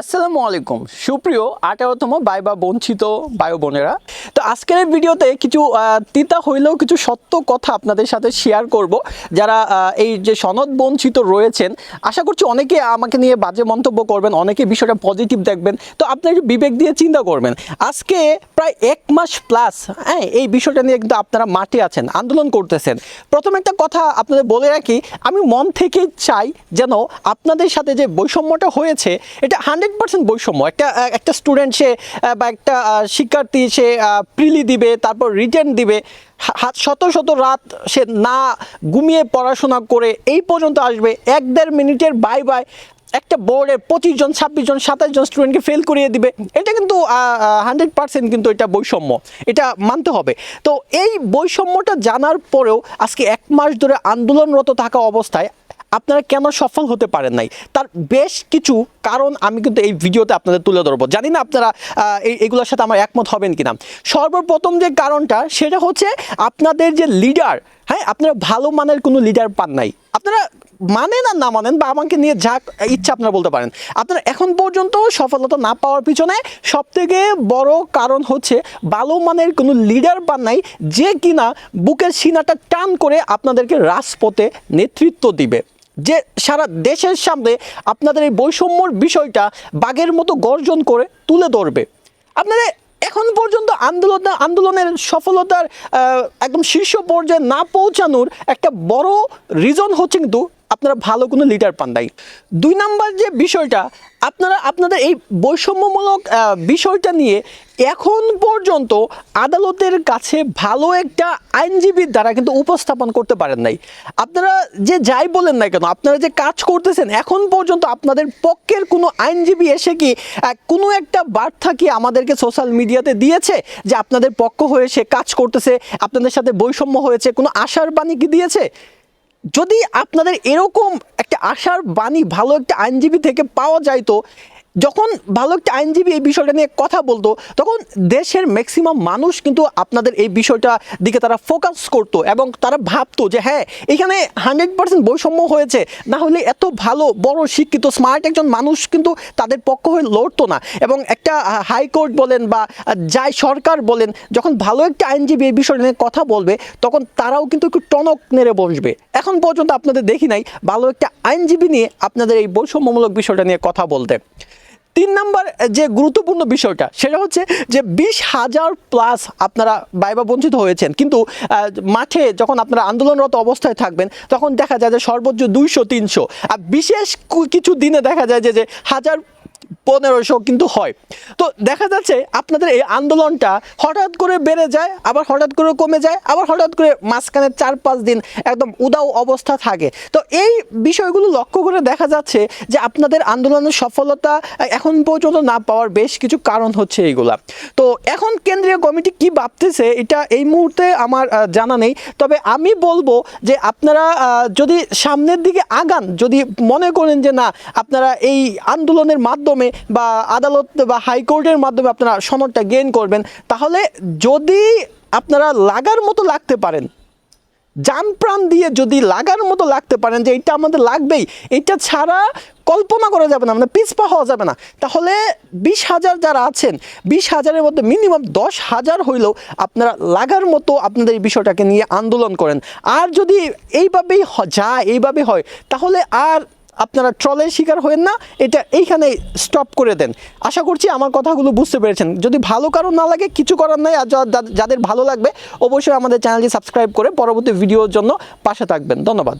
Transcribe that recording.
আসসালামু আলাইকুম। সুপ্রিয় আঠারোতম বাই বা বঞ্চিত বায়ু বোনেরা তো আজকের ভিডিওতে কিছু তিতা হইলেও কিছু সত্য কথা আপনাদের সাথে শেয়ার করব। যারা এই যে সনদ বঞ্চিত রয়েছেন, আশা করছি অনেকে আমাকে নিয়ে বাজে মন্তব্য করবেন, অনেকে বিষয়টা পজিটিভ দেখবেন, তো আপনার বিবেক দিয়ে চিন্তা করবেন। আজকে প্রায় এক মাস প্লাস হ্যাঁ এই বিষয়টা নিয়ে কিন্তু আপনারা মাঠে আছেন, আন্দোলন করতেছেন। প্রথম একটা কথা আপনাদের বলে রাখি, আমি মন থেকে চাই যেন আপনাদের সাথে যে বৈষম্যটা হয়েছে, এটা হান্ড্রেড পার্সেন্ট বৈষম্য। একটা একটা স্টুডেন্ট সে বা একটা শিক্ষার্থী সে প্রিলি দিবে, তারপর রিটার্ন দিবে হাত শত শত রাত সে না ঘুমিয়ে পড়াশোনা করে এই পর্যন্ত আসবে, এক দেড় মিনিটের বাই বাই একটা বোর্ডে পঁচিশ জন, ছাব্বিশ জন, সাতাশ জন স্টুডেন্টকে ফেল করিয়ে দিবে। এটা কিন্তু হান্ড্রেড পার্সেন্ট কিন্তু এটা বৈষম্য, এটা মানতে হবে। তো এই বৈষম্যটা জানার পরেও আজকে এক মাস ধরে আন্দোলনরত থাকা অবস্থায় আপনারা কেন সফল হতে পারেন নাই? তার বেশ কিছু কারণ আমি কিন্তু এই ভিডিওতে আপনাদের তুলে ধরবো। জানি না আপনারা এগুলোর সাথে আমার একমত হবেন কিনা। সর্বপ্রথম যে কারণটা, সেটা হচ্ছে আপনাদের যে লিডার হ্যাঁ আপনারা ভালো মানের কোনো লিডার পান নাই। আপনারা মানেন আর না মানেন, বা আমাকে নিয়ে যা ইচ্ছা আপনারা বলতে পারেন। আপনারা এখন পর্যন্ত সফলতা না পাওয়ার পিছনে সব থেকে বড় কারণ হচ্ছে ভালো মানের কোনো লিডার পান নাই, যে কিনা বুকের সিনাটা টান করে আপনাদেরকে রাজপথে নেতৃত্ব দিবে। যে সারা দেশের সামনে আপনাদের এই বৈষম্যর বিষয়টা বাঘের মতো গর্জন করে তুলে ধরবে। আপনাদের এখন পর্যন্ত আন্দোলন আন্দোলনের সফলতার একদম শীর্ষ পর্যায়ে না পৌঁছানোর একটা বড় রিজন হচ্ছে কিন্তু আপনারা ভালো কোনো লিডার পান নাই। দুই নাম্বার যে বিষয়টা, আপনারা, আপনাদের এই বৈষম্যমূলক বিষয়টা নিয়ে এখন পর্যন্ত আদালতের কাছে ভালো একটা আইনজীবীর দ্বারা কিন্তু উপস্থাপন করতে পারেন নাই। আপনারা যে যাই বলেন না কেন, আপনারা যে কাজ করতেছেন, এখন পর্যন্ত আপনাদের পক্ষের কোনো আইনজীবী এসে কি কোনো একটা বার্তা কি আমাদেরকে সোশ্যাল মিডিয়াতে দিয়েছে যে আপনাদের পক্ষ হয়ে সে কাজ করতেছে, আপনাদের সাথে বৈষম্য হয়েছে, কোনো আশার বাণী কি দিয়েছে? যদি আপনাদের এরকম একটা আশার বাণী ভালো একটা আইনজীবী থেকে পাওয়া যায় তো যখন ভালো একটা আইনজীবী এই বিষয়টা নিয়ে কথা বলতো, তখন দেশের ম্যাক্সিমাম মানুষ কিন্তু আপনাদের এই বিষয়টা দিকে তারা ফোকাস করতো এবং তারা ভাবতো যে হ্যাঁ এখানে হান্ড্রেড পার্সেন্ট বৈষম্য হয়েছে, না হলে এত ভালো, বড়, শিক্ষিত স্মার্ট একজন মানুষ কিন্তু তাদের পক্ষ হয়ে লড়তো না। এবং একটা হাইকোর্ট বলেন বা যাই সরকার বলেন, যখন ভালো একটা আইনজীবী এই বিষয়টা নিয়ে কথা বলবে, তখন তারাও কিন্তু একটু টনক নেড়ে বসবে। এখন পর্যন্ত আপনাদের দেখি নাই, ভালো একটা আইনজীবী নিয়ে আপনাদের এই বৈষম্যমূলক বিষয়টা নিয়ে কথা বলতে। তিন নাম্বার যে গুরুত্বপূর্ণ বিষয়টা, সেটা হচ্ছে যে বিশ হাজার প্লাস আপনারা বাইবা বঞ্চিত হয়েছেন। কিন্তু মাঠে যখন আপনারা আন্দোলনরত অবস্থায় থাকবেন, তখন দেখা যায় যে সর্বোচ্চ দুইশো, তিনশো। আর বিশেষ কিছু দিনে দেখা যায় যে যে হাজার পনেরোশো কিন্তু হয়। তো দেখা যাচ্ছে আপনাদের এই আন্দোলনটা হঠাৎ করে বেড়ে যায়, আবার হঠাৎ করে কমে যায়, আবার হঠাৎ করে মাঝখানে চার পাঁচ দিন একদম উদাও অবস্থা থাকে। তো এই বিষয়গুলো লক্ষ্য করে দেখা যাচ্ছে যে আপনাদের আন্দোলনের সফলতা এখন পর্যন্ত না পাওয়ার বেশ কিছু কারণ হচ্ছে এইগুলা। তো এখন কেন্দ্রীয় কমিটি কি ভাবতেছে এটা এই মুহূর্তে আমার জানা নেই। তবে আমি বলব যে আপনারা যদি সামনের দিকে আগান, যদি মনে করেন যে না, আপনারা এই আন্দোলনের মাধ্যমে বা আদালত বা হাইকোর্টের মাধ্যমে আপনারা সনদটা গেইন করবেন, তাহলে যদি আপনারা লাগার মতো লাগতে পারেন যান প্রাণ দিয়ে যদি লাগার মতো লাগতে পারেন যে এটা আমাদের লাগবেই এটা ছাড়া কল্পনা করা যাবে না মানে পিছপা হওয়া যাবে না, তাহলে বিশ হাজার যারা আছেন, বিশ হাজারের মধ্যে মিনিমাম দশ হাজার হইলেও আপনারা লাগার মতো আপনাদের এই বিষয়টাকে নিয়ে আন্দোলন করেন। আর যদি এইভাবেই যা এইভাবে হয়, তাহলে আর আপনারা ট্রলের শিকার হবেন না, এটা এইখানে স্টপ করে দেন। আশা করছি আমার কথাগুলো বুঝতে পেরেছেন। যদি ভালো কারণ না লাগে, কিছু করার নাই, আর যাদের ভালো লাগবে, অবশ্যই আমাদের চ্যানেলটি সাবস্ক্রাইব করে পরবর্তী ভিডিওর জন্য পাশে থাকবেন। ধন্যবাদ।